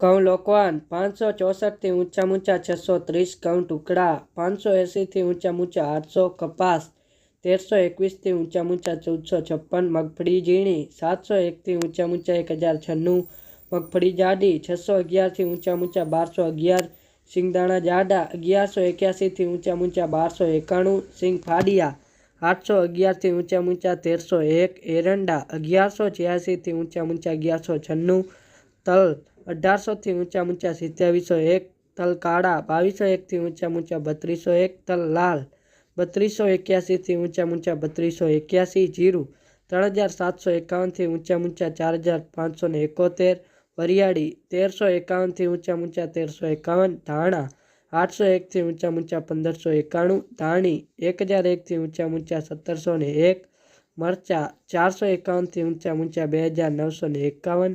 ઘઉં લોકવાન પાંચસો ચોસઠથી ઊંચા ઊંચા છસો ત્રીસ ઘઉં ટુકડા પાંચસો એંસીથી ઊંચા ઊંચા આઠસો કપાસ તેરસો એકવીસથી ઊંચા ઊંચા ચૌદસો છપ્પન મગફળી ઝીણી સાતસો એકથી ઊંચા ઊંચા એક હજાર છન્નું મગફળી જાડી છસો અગિયારથી ઊંચા ઊંચા બારસો અગિયાર સિંગદાણા જાડા અગિયારસો એક્યાસીથી ઊંચા ઊંચા બારસો એકાણું સિંગ ફાડિયા આઠસો અગિયારથી ઊંચા ઊંચા તેરસો એક એરંડા અગિયારસો છ્યાસીથી ઊંચા ઊંચા અગિયારસો છન્નું તલ અઢારસોથી ઊંચા ઊંચા સિત્યાવીસો એક તલ કાળા, બાવીસો એકથી ઊંચા ઊંચા બત્રીસો એક તલ લાલ, બત્રીસો એક્યાસીથી ઊંચા ઊંચા બત્રીસો એક્યાસી જીરું, ત્રણ હજાર સાતસો એકાવનથી ઊંચા ઊંચા ચાર હજાર પાંચસો ને એકોતેર, વરિયાળી તેરસો એકાવનથી ઊંચા ઊંચા તેરસો એકાવન, ધાણા આઠસો એકથી ઊંચા ઊંચા પંદરસો એકાણું, ધાણી એક હજાર એકથી ઊંચા ઊંચા સત્તરસો ને એક, મરચાં ચારસો એકાવનથી ઊંચા ઊંચા બે હજાર નવસો ને એકાવન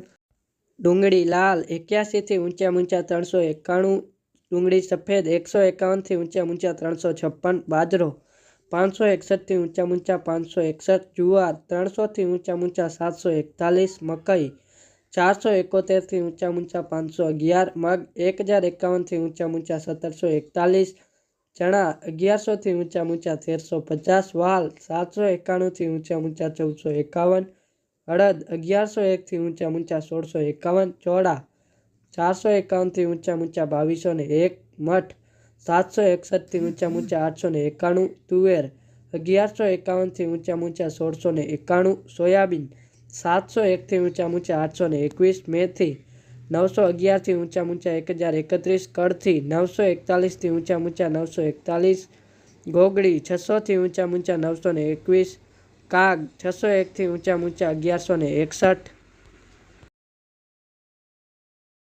ડુંગળી લાલ એક્યાસીથી ઊંચા ઊંચા ત્રણસો એકાણું ડુંગળી સફેદ એકસો એકાવનથી ઊંચા ઊંચા ત્રણસો છપ્પન બાજરો પાંચસો એકસઠથી ઊંચા ઊંચા પાંચસો એકસઠ જુવાર ત્રણસોથી ઊંચા ઊંચા સાતસો એકતાલીસ મકઈ ચારસો એકોતેરથી ઊંચા ઊંચા પાંચસો અગિયાર મગ એક હજાર એકાવનથી ઊંચા ઊંચા સત્તરસો એકતાલીસ ચણા અગિયારસોથી ઊંચા ઊંચા તેરસો પચાસ વાલ સાતસો એકાણુંથી ઊંચા ઊંચા ચૌદસો એકાવન અડદ અગિયારસો એકથી ઊંચા ઊંચા સોળસો એકાવન, ચોળા ચારસો એકાવનથી ઊંચા ઊંચા બાવીસો ને એક, મઠ સાતસો એકસઠથી ઊંચા ઊંચા આઠસો ને એકાણું, તુવેર અગિયારસો એકાવનથી ઊંચા ઊંચા સોળસો ને એકાણું, સોયાબીન સાતસો એકથી ઊંચા ઊંચા આઠસો ને એકવીસ, મેથી નવસો અગિયારથી ઊંચા ઊંચા એક હજાર એકત્રીસ કડથી નવસો એકતાલીસથી ઊંચા ઊંચા નવસો એકતાલીસ ગોગડી છસોથી ઊંચા ઊંચા નવસો ને એકવીસ કાગ છસો એકથી ઊંચા ઊંચા અગિયારસો ને એકસઠ.